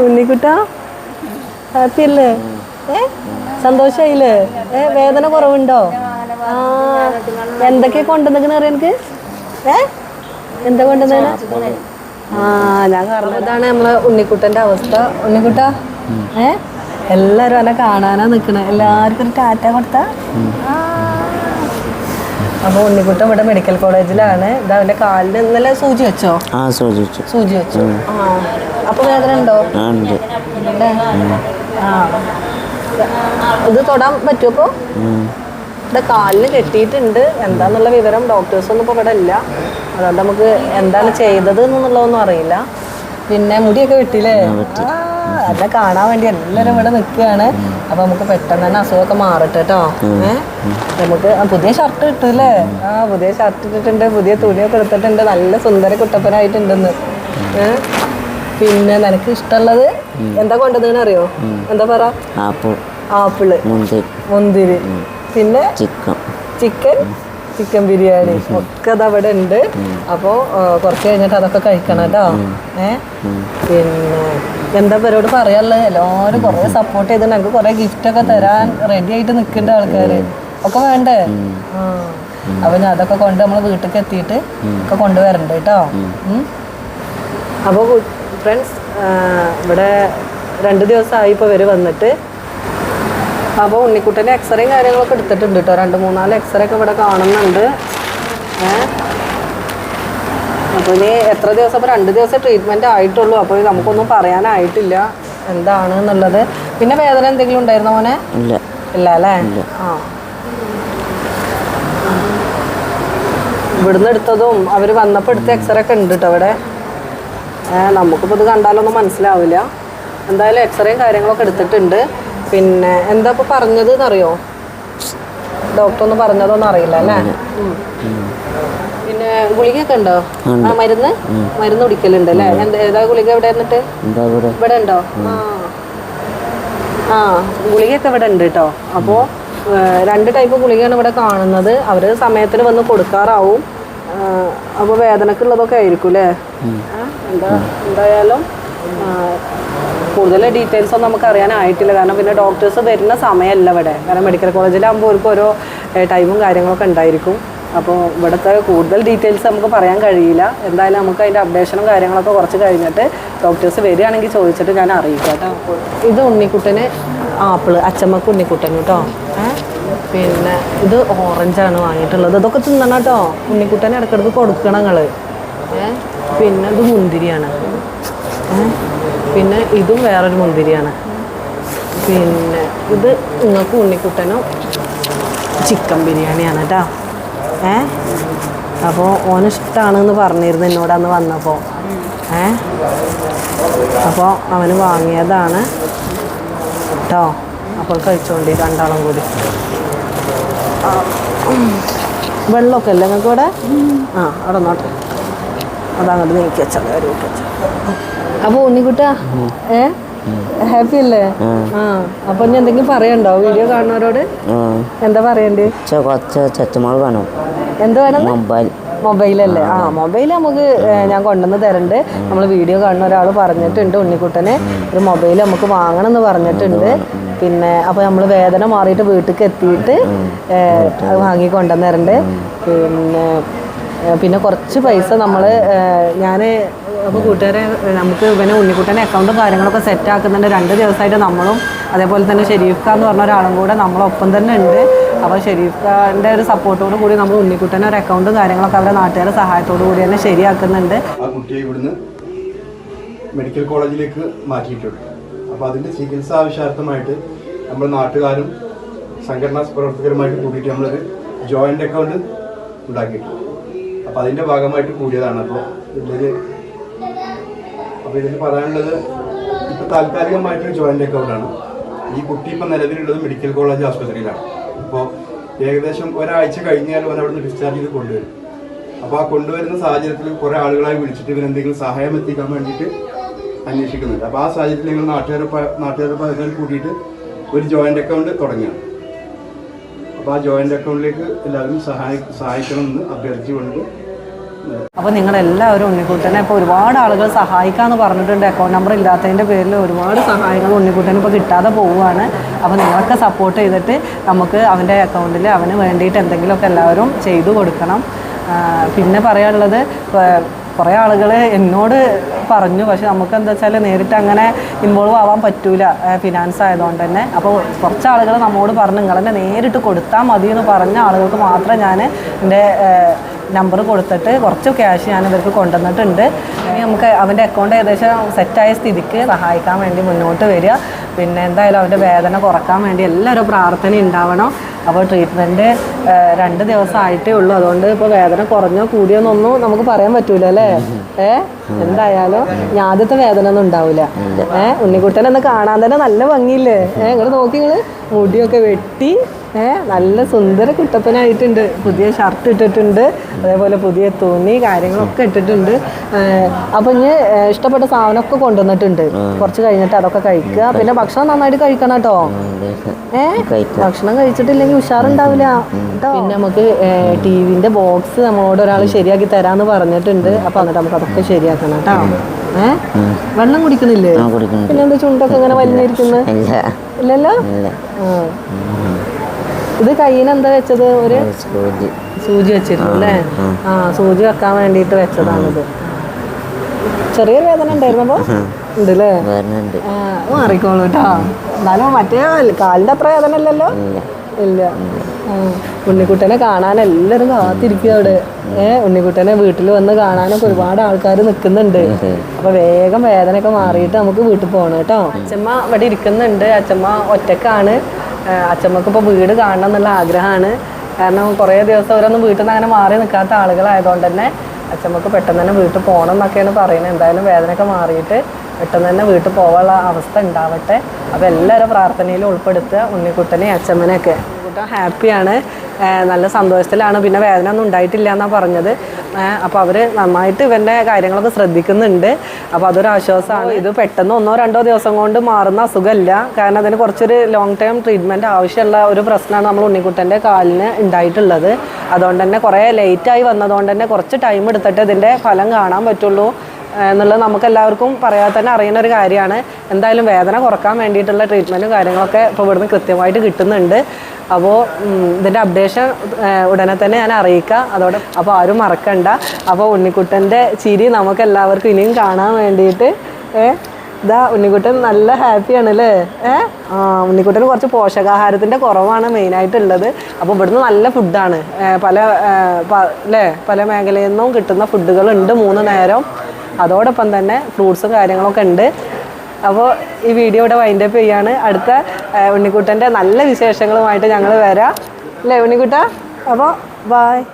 ഉണ്ണിക്കുട്ട? Happy അല്ലേ ഏ? സന്തോഷായില്ലേ? ഏ വേദന കുറവുണ്ടോ? ആ എന്തൊക്കെ കൊണ്ടുവന്നിക്കണ അറിയാം എനിക്ക് ഏ? എന്താ കൊണ്ടുവന്നേന? ആ ഞാൻ കാരണം ഇതാണ് നമ്മളെ ഉണ്ണിക്കുട്ടന്റെ അവസ്ഥ. ഉണ്ണിക്കുട്ട ഏ? എല്ലാരും എന്നെ കാണാനാ നിക്കണേ. എല്ലാവർക്കും ഒരു ടാറ്റ കൊടുത്ത? അപ്പൊ ഉണ്ണിക്കുട്ടൻ ഇവിടെ മെഡിക്കൽ കോളേജിലാണ് ഇത് അവന്റെ കാലിന് ഇന്നലെ സൂചി വെച്ചോ? ആ സൂചി വെച്ചു. സൂചി വെച്ചു. ആ. അപ്പൊ വേദന ഉണ്ടോ? ആ ഉണ്ട്. ഉണ്ട്. ആ. ഇത് തൊടാൻ പറ്റുമോ ഇപ്പൊ? ഉം. ഇവിടെ കാലിന് കെട്ടിയിട്ടുണ്ട്. എന്താന്നുള്ള വിവരം ഡോക്ടേഴ്സ് ഒന്നും ഇപ്പോൾ ഇവിടെ ഇല്ല. അതുകൊണ്ട് നമുക്ക് എന്താണ് ചെയ്തത് എന്നുള്ളതൊന്നും അറിയില്ല. പിന്നെ മുടിയൊക്കെ കിട്ടിയില്ലേ ആ. അതെ കാണാൻ വേണ്ടി എല്ലാവരും ഇവിടെ നിൽക്കുകയാണ്. അപ്പൊ നമുക്ക് പെട്ടെന്ന് തന്നെ അസുഖമൊക്കെ മാറട്ടെ കേട്ടോ. ഏഹ് നമുക്ക് പുതിയ ഷർട്ട് കിട്ടൂല്ലേ ആ പുതിയ ഷർട്ട് ഇട്ടിട്ടുണ്ട് പുതിയ തുണിയൊക്കെ എടുത്തിട്ടുണ്ട്. നല്ല സുന്ദര കുട്ടപ്പനായിട്ടുണ്ടെന്ന്. ഏഹ് പിന്നെ നിനക്ക് ഇഷ്ടമുള്ളത് എന്താ കൊണ്ടുവന്നതെന്ന് അറിയോ? എന്താ പറ? ആപ്പിൾ. മുന്തിരി. മുന്തിരി. പിന്നെ? ചിക്കൻ. ചിക്കൻ? ചിക്കൻ ബിരിയാണി. ഒക്കെ അത് അവിടെ ഉണ്ട്. അപ്പോൾ കുറച്ച് കഴിഞ്ഞിട്ട് അതൊക്കെ കഴിക്കണം കേട്ടോ. ഏ? പിന്നെ എന്താ പേരോട് പറയാനുള്ളത്? എല്ലാവരും കുറെ സപ്പോർട്ട് ചെയ്ത് ഞങ്ങൾക്ക് കുറെ ഗിഫ്റ്റ് ഒക്കെ തരാൻ റെഡി ആയിട്ട് നിൽക്കേണ്ട ആൾക്കാര്. ഒക്കെ വേണ്ടേ? അപ്പൊ ഞാൻ അതൊക്കെ കൊണ്ട് നമ്മൾ വീട്ടിലേക്ക് എത്തിയിട്ട് ഒക്കെ കൊണ്ടുവരണ്ട കേട്ടോ. അപ്പോൾ ഫ്രണ്ട്സ് ഇവിടെ രണ്ട് ദിവസമായി ഇപ്പോൾ ഇവർ വന്നിട്ട്. അപ്പോൾ ഉണ്ണിക്കുട്ടന്റെ എക്സ്റേയും കാര്യങ്ങളൊക്കെ എടുത്തിട്ടുണ്ട് കേട്ടോ. രണ്ട് മൂന്നാൽ എക്സ്റേ ഒക്കെ ഇവിടെ കാണുന്നുണ്ട്. ഏ? അപ്പോൾ ഇനി എത്ര ദിവസം? ഇപ്പോൾ രണ്ട് ദിവസം ട്രീറ്റ്മെന്റ് ആയിട്ടുള്ളൂ. അപ്പോൾ നമുക്കൊന്നും പറയാനായിട്ടില്ല. എന്താണ് എന്നുള്ളത്. പിന്നെ വേദന എന്തെങ്കിലും ഉണ്ടായിരുന്നോ മോനെ? ഇല്ല. ഇല്ല അല്ലേ? ആ. ഇവിടുന്ന് എടുത്തതും അവർ വന്നപ്പോൾ എടുത്ത എക്സ്റേ ഒക്കെ ഉണ്ട് കേട്ടോ അവിടെ. നമുക്കിപ്പോൾ ഇത് കണ്ടാലൊന്നും മനസ്സിലാവില്ല. എന്തായാലും എക്സ്റേയും കാര്യങ്ങളൊക്കെ എടുത്തിട്ടുണ്ട്. പിന്നെ എന്താ ഇപ്പോൾ പറഞ്ഞത് എന്നറിയോ? ഡോക്ടർ ഒന്ന് പറഞ്ഞതൊന്നും അറിയില്ല അല്ലേ. പിന്നെ ഗുളികയൊക്കെ ഉണ്ടോ? ആ മരുന്ന്? മരുന്ന് കുടിക്കലുണ്ട് അല്ലേ? ഏതാ ഗുളിക ഇവിടെ എന്നിട്ട് ഇവിടെ? ഉണ്ടോ? ആ. ഗുളികയൊക്കെ ഇവിടെ ഉണ്ട് കേട്ടോ. അപ്പോ രണ്ട് ടൈപ്പ് ഗുളികയാണ് ഇവിടെ കാണുന്നത്. അവർ സമയത്തിന് വന്ന് കൊടുക്കാറാവും. അപ്പോൾ വേദനക്കുള്ളതൊക്കെ ആയിരിക്കും അല്ലേ? എന്താ എന്തായാലും കൂടുതൽ ഡീറ്റെയിൽസ് ഒന്നും നമുക്ക് അറിയാനായിട്ടില്ല. കാരണം പിന്നെ ഡോക്ടേഴ്സ് വരുന്ന സമയമല്ല ഇവിടെ. കാരണം മെഡിക്കൽ കോളേജിലാകുമ്പോൾ അവർക്ക് ഓരോ ടൈമും കാര്യങ്ങളൊക്കെ ഉണ്ടായിരിക്കും. അപ്പോൾ ഇവിടുത്തെ കൂടുതൽ ഡീറ്റെയിൽസ് നമുക്ക് പറയാൻ കഴിയില്ല. എന്തായാലും നമുക്ക് അതിന്റെ അപ്ഡേഷനും കാര്യങ്ങളൊക്കെ കുറച്ച് കഴിഞ്ഞിട്ട് ഡോക്ടേഴ്സ് വരികയാണെങ്കിൽ ചോദിച്ചിട്ട് ഞാൻ അറിയിക്കാം കേട്ടോ. ഇത് ഉണ്ണിക്കുട്ടന് ആപ്പിൾ അച്ചമ്മക്ക് ഉണ്ണിക്കുട്ടൻ കേട്ടോ പിന്നെ ഇത് ഓറഞ്ചാണ് വാങ്ങിയിട്ടുള്ളത്. ഇതൊക്കെ തിന്നണം കേട്ടോ ഉണ്ണിക്കുട്ടനെ ഇടയ്ക്കിടയ്ക്ക് കൊടുക്കണം നിങ്ങൾ പിന്നെ ഇത് മുന്തിരിയാണ്. ഏ? പിന്നെ ഇതും വേറൊരു മുന്തിരിയാണ്. പിന്നെ ഇത് നിങ്ങൾക്ക് ഉണ്ണിക്കുട്ടനും ചിക്കൻ ബിരിയാണിയാണ് കേട്ടോ ഏ? അപ്പോൾ ഓനിഷ്ടമാണെന്ന് പറഞ്ഞിരുന്നു എന്നോട് അന്ന് വന്നപ്പോൾ ഏ? അപ്പോൾ അവന് വാങ്ങിയതാണ് കേട്ടോ അപ്പോൾ കഴിച്ചോണ്ടി രണ്ടാളും കൂടി. വെള്ളമൊക്കെ അല്ലേ നിങ്ങൾക്ക് ഇവിടെ? ആ അവിടെ നോട്ടെ അതങ്ങോട്ട് നീക്കി വെച്ചാൽ ഒരു വെച്ചാൽ അപ്പോൾ ഉണ്ണിക്കുട്ട ഏ? ഹാപ്പി അല്ലേ? ആ. അപ്പൊ ഇനി എന്തെങ്കിലും പറയണ്ടോ? വീഡിയോ കാണുന്നവരോട്? എന്താ പറയണ്ടേ? ചെ കുറച്ച് വേണോ വേണം. എന്ത് വേണം? മൊബൈൽ. മൊബൈലല്ലേ? ആ. മൊബൈൽ നമുക്ക് ഞാൻ കൊണ്ടുവന്ന് തരണ്ട്. നമ്മൾ വീഡിയോ കാണുന്ന ഒരാൾ പറഞ്ഞിട്ടുണ്ട് ഉണ്ണിക്കുട്ടനെ. ഒരു മൊബൈൽ നമുക്ക് വാങ്ങണം എന്ന് പറഞ്ഞിട്ടുണ്ട് പിന്നെ അപ്പോൾ നമ്മൾ വേദന മാറിയിട്ട് വീട്ടിലേക്ക് എത്തിയിട്ട് വാങ്ങി കൊണ്ടുവന്ന് തരണ്ട്. പിന്നെ പിന്നെ കുറച്ച് പൈസ നമ്മൾ ഞാൻ അപ്പോൾ കൂട്ടുകാരെ നമുക്ക് ഇവനെ ഉണ്ണിക്കുട്ടന്റെ അക്കൗണ്ടും കാര്യങ്ങളൊക്കെ സെറ്റ് ആക്കുന്നുണ്ട്. രണ്ട് ദിവസമായിട്ട് നമ്മളും അതേപോലെ തന്നെ ഷെരീഫ് ഖാൻ എന്ന് പറഞ്ഞ ഒരാളും കൂടെ നമ്മളൊപ്പം തന്നെ ഉണ്ട്. അപ്പോൾ ഷെരീഫ് ഖാന്റെ ഒരു സപ്പോർട്ടോട് കൂടി നമ്മൾ ഉണ്ണിക്കുട്ടന്റെ ഒരു അക്കൗണ്ടും കാര്യങ്ങളൊക്കെ അവരുടെ നാട്ടുകാരുടെ സഹായത്തോടു കൂടി തന്നെ ശരിയാക്കുന്നുണ്ട്. ആ കുട്ടിയെ ഇവിടുന്ന് മെഡിക്കൽ കോളേജിലേക്ക് മാറ്റിയിട്ടുണ്ട്. അപ്പോൾ അതിന്റെ ചികിത്സ ആവശ്യാർത്ഥമായിട്ട് നമ്മൾ നാട്ടുകാരും സംഘടനാ പ്രവർത്തകരുമായിട്ട് കൂടിയിട്ട് നമ്മളൊരു ജോയിന്റ് അക്കൗണ്ട് ഉണ്ടാക്കിയിട്ടുണ്ട്. അപ്പോൾ അതിന്റെ ഭാഗമായിട്ട് കൂടിയതാണ്. അപ്പോൾ ഇതിൽ അപ്പോൾ ഇതിൽ പറയാനുള്ളത് ഇപ്പോൾ താൽക്കാലികമായിട്ടൊരു ജോയിന്റ് അക്കൗണ്ടാണ് ഈ കുട്ടി ഇപ്പൊ നിലവിലുള്ളത് മെഡിക്കൽ കോളേജ് ആശുപത്രിയിലാണ്. അപ്പോൾ ഏകദേശം ഒരാഴ്ച കഴിഞ്ഞാൽ അവൻ അവിടുന്ന് ഡിസ്ചാർജ് ചെയ്ത് കൊണ്ടുവരും. അപ്പോൾ ആ കൊണ്ടുവരുന്ന സാഹചര്യത്തിൽ കുറേ ആളുകളായി വിളിച്ചിട്ട് ഇവരെന്തെങ്കിലും സഹായം എത്തിക്കാൻ വേണ്ടിയിട്ട് അന്വേഷിക്കുന്നുണ്ട്. അപ്പോൾ ആ സാഹചര്യത്തിൽ ഞങ്ങൾ നാട്ടുകാരെ നാട്ടുകാരെ പലരും കൂട്ടിയിട്ട് ഒരു ജോയിന്റ് അക്കൗണ്ട് തുടങ്ങിയാണ്. അപ്പോൾ ആ ജോയിന്റ് അക്കൗണ്ടിലേക്ക് എല്ലാവരും സഹായി സഹായിക്കണമെന്ന് അഭ്യർത്ഥിച്ചുകൊണ്ട് അപ്പോൾ നിങ്ങളെല്ലാവരും ഉണ്ണിക്കുട്ടനെ ഇപ്പോൾ ഒരുപാട് ആളുകൾ സഹായിക്കാമെന്ന് പറഞ്ഞിട്ടുണ്ട്. അക്കൗണ്ട് നമ്പർ ഇല്ലാത്തതിന്റെ പേരിൽ ഒരുപാട് സഹായങ്ങൾ ഉണ്ണിക്കുട്ടന് ഇപ്പോൾ കിട്ടാതെ പോവുകയാണ്. അപ്പോൾ നിങ്ങളൊക്കെ സപ്പോർട്ട് ചെയ്തിട്ട് നമുക്ക് അവന്റെ അക്കൗണ്ടിൽ അവന് വേണ്ടിയിട്ട് എന്തെങ്കിലുമൊക്കെ എല്ലാവരും ചെയ്തു കൊടുക്കണം. പിന്നെ പറയാനുള്ളത് കുറേ ആളുകൾ എന്നോട് പറഞ്ഞു പക്ഷെ നമുക്ക് എന്താ വെച്ചാൽ നേരിട്ട് അങ്ങനെ ഇൻവോൾവ് ആവാൻ പറ്റൂല ഫിനാൻസ് ആയതുകൊണ്ട് തന്നെ. അപ്പോൾ കുറച്ച് ആളുകൾ നമ്മോട് പറഞ്ഞു നിങ്ങൾ തന്നെ നേരിട്ട് കൊടുത്താൽ മതി എന്ന് പറഞ്ഞ ആളുകൾക്ക് മാത്രമേ ഞാൻ എന്റെ നമ്പർ കൊടുത്തിട്ട് കുറച്ച് ക്യാഷ് ഞാൻ ഇവർക്ക് കൊണ്ടുവന്നിട്ടുണ്ട്. ഇനി നമുക്ക് അവന്റെ അക്കൗണ്ട് ഏകദേശം സെറ്റായ സ്ഥിതിക്ക് സഹായിക്കാൻ വേണ്ടി മുന്നോട്ട് വരിക. പിന്നെ എന്തായാലും അവന്റെ വേദന കുറയ്ക്കാൻ വേണ്ടി എല്ലാവരും പ്രാർത്ഥന ഉണ്ടാവണം. അപ്പോൾ ട്രീറ്റ്മെന്റ് രണ്ട് ദിവസമായിട്ടേ ഉള്ളൂ. അതുകൊണ്ട് ഇപ്പോൾ വേദന കുറഞ്ഞോ കൂടിയോ എന്നൊന്നും നമുക്ക് പറയാൻ പറ്റൂല അല്ലേ? ഏ? എന്തായാലും ഞാൻ ആദ്യത്തെ വേദന ഒന്നും ഉണ്ടാവില്ല ഏ? ഉണ്ണിക്കുട്ടൻ എന്ന് കാണാൻ തന്നെ നല്ല ഭംഗിയില്ലേ? ഏ നിങ്ങൾ നോക്കി നിങ്ങൾ മുടിയൊക്കെ വെട്ടി ഏ നല്ല സുന്ദര കുട്ടപ്പനായിട്ടുണ്ട്. പുതിയ ഷർട്ട് ഇട്ടിട്ടുണ്ട്. അതേപോലെ പുതിയ തുണി കാര്യങ്ങളൊക്കെ ഇട്ടിട്ടുണ്ട്. അപ്പം ഇനി ഇഷ്ടപ്പെട്ട സാധനമൊക്കെ കൊണ്ടുവന്നിട്ടുണ്ട്. കുറച്ച് കഴിഞ്ഞിട്ട് അതൊക്കെ കഴിക്കുക. പിന്നെ ഭക്ഷണം നന്നായിട്ട് കഴിക്കണം കേട്ടോ. ഏ? ഭക്ഷണം കഴിച്ചിട്ടില്ലെങ്കിൽ ഉഷാറുണ്ടാവില്ല. പിന്നെ നമുക്ക് ടിവിന്റെ ബോക്സ് നമ്മളോട് ഒരാൾ ശരിയാക്കി തരാന്ന് പറഞ്ഞിട്ടുണ്ട്. അപ്പൊ എന്നിട്ട് നമുക്ക് അതൊക്കെ ശരിയാക്കണം. കേട്ടോ ഏ? വെള്ളം കുടിക്കണില്ലേ ആ പിന്നെ എന്താ ചുണ്ടൊക്കെ ഇങ്ങനെ വലിഞ്ഞിരിക്കുന്നത് ഇല്ലല്ലോ? ഇത് കയ്യിനെന്താ വെച്ചത് ഒരു? സൂചി. വെച്ചിരുന്നു അല്ലേ? ആ. സൂചി വെക്കാൻ വേണ്ടിയിട്ട് വെച്ചതാണിത്. ചെറിയൊരു വേദന ഉണ്ടായിരുന്നപ്പോ ഉണ്ടല്ലേ? മാറിക്കോളൂ കേട്ടോ എന്നാലും മറ്റേ കാലിന്റെ അത്ര വേദന അല്ലല്ലോ ഇല്ല. ഉണ്ണിക്കുട്ടനെ കാണാൻ എല്ലാവരും കാത്തിരിക്കുക അവിടെ. ഏഹ് ഉണ്ണിക്കുട്ടനെ വീട്ടിൽ വന്ന് കാണാനൊക്കെ ഒരുപാട് ആൾക്കാർ നിൽക്കുന്നുണ്ട്. അപ്പൊ വേഗം വേദനയൊക്കെ മാറിയിട്ട് നമുക്ക് വീട്ടിൽ പോകണം കേട്ടോ. അച്ഛമ്മ ഇവിടെ ഇരിക്കുന്നുണ്ട്. അച്ഛമ്മ ഒറ്റക്കാണ്. അച്ഛമ്മക്ക് ഇപ്പൊ വീട് കാണണം എന്നുള്ള ആഗ്രഹമാണ്. കാരണം കുറേ ദിവസം അവരൊന്നും വീട്ടിൽ നിന്ന് അങ്ങനെ മാറി നിൽക്കാത്ത ആളുകളായതുകൊണ്ട് തന്നെ അച്ഛമ്മക്ക് പെട്ടെന്ന് തന്നെ വീട്ടിൽ പോകണം എന്നൊക്കെയാണ് പറയുന്നത്. എന്തായാലും വേദനയൊക്കെ മാറിയിട്ട് പെട്ടെന്ന് തന്നെ വീട്ടിൽ പോകാനുള്ള അവസ്ഥ ഉണ്ടാവട്ടെ. അപ്പോൾ എല്ലാവരും പ്രാർത്ഥനയിൽ ഉൾപ്പെടുത്തുക ഉണ്ണിക്കുട്ടനെ അച്ഛമ്മനെയൊക്കെ. ഉണ്ണിക്കുട്ടൻ ഹാപ്പിയാണ്. നല്ല സന്തോഷത്തിലാണ്. പിന്നെ വേദന ഒന്നും ഉണ്ടായിട്ടില്ല എന്നാണ് പറഞ്ഞത്. അപ്പോൾ അവർ നന്നായിട്ട് ഇവന്റെ കാര്യങ്ങളൊക്കെ ശ്രദ്ധിക്കുന്നുണ്ട്. അപ്പോൾ അതൊരു ആശ്വാസമാണ്. ഇത് പെട്ടെന്ന് ഒന്നോ രണ്ടോ ദിവസം കൊണ്ട് മാറുന്ന അസുഖമല്ല കാരണം അതിന് കുറച്ചൊരു ലോങ് ടൈം ട്രീറ്റ്മെന്റ് ആവശ്യമുള്ള ഒരു പ്രശ്നമാണ് നമ്മൾ ഉണ്ണിക്കുട്ടന്റെ കാലിന് ഉണ്ടായിട്ടുള്ളത്. അതുകൊണ്ട് തന്നെ കുറേ ലേറ്റായി വന്നതുകൊണ്ട് തന്നെ കുറച്ച് ടൈം എടുത്തിട്ട് ഇതിന്റെ ഫലം കാണാൻ പറ്റുള്ളൂ എന്നുള്ളത് നമുക്ക് എല്ലാവർക്കും പറയാതെ തന്നെ അറിയുന്ന ഒരു കാര്യമാണ്. എന്തായാലും വേദന കുറയ്ക്കാൻ വേണ്ടിയിട്ടുള്ള ട്രീറ്റ്മെന്റും കാര്യങ്ങളൊക്കെ ഇപ്പോൾ ഇവിടുന്ന് കൃത്യമായിട്ട് കിട്ടുന്നുണ്ട്. അപ്പോൾ ഇതിന്റെ അപ്ഡേഷൻ ഉടനെ തന്നെ ഞാൻ അറിയിക്കാം. അതോടെ അപ്പോൾ ആരും മറക്കണ്ട. അപ്പോൾ ഉണ്ണിക്കുട്ടന്റെ ചിരി നമുക്ക് എല്ലാവർക്കും ഇനിയും കാണാൻ വേണ്ടിയിട്ട് ഏഹ് ഇതാ ഉണ്ണിക്കുട്ടൻ നല്ല ഹാപ്പിയാണ് അല്ലേ ഏ ആ ഉണ്ണിക്കുട്ടന് കുറച്ച് പോഷകാഹാരത്തിന്റെ കുറവാണ് മെയിനായിട്ടുള്ളത്. അപ്പോൾ ഇവിടുന്ന് നല്ല ഫുഡാണ്. പല ഏ, അല്ലേ പല മേഖലയിൽ നിന്നും കിട്ടുന്ന ഫുഡുകളുണ്ട് മൂന്ന് നേരം. അതോടൊപ്പം തന്നെ ഫ്രൂട്ട്സും കാര്യങ്ങളൊക്കെ ഉണ്ട്. അപ്പോൾ ഈ വീഡിയോ ഇവിടെ വൈൻഡപ്പ് ചെയ്യാണ്. അടുത്ത ഉണ്ണിക്കുട്ടന്റെ നല്ല വിശേഷങ്ങളുമായിട്ട് ഞങ്ങൾ വരാം. അല്ലേ ഉണ്ണിക്കുട്ട? അപ്പോൾ ബായ്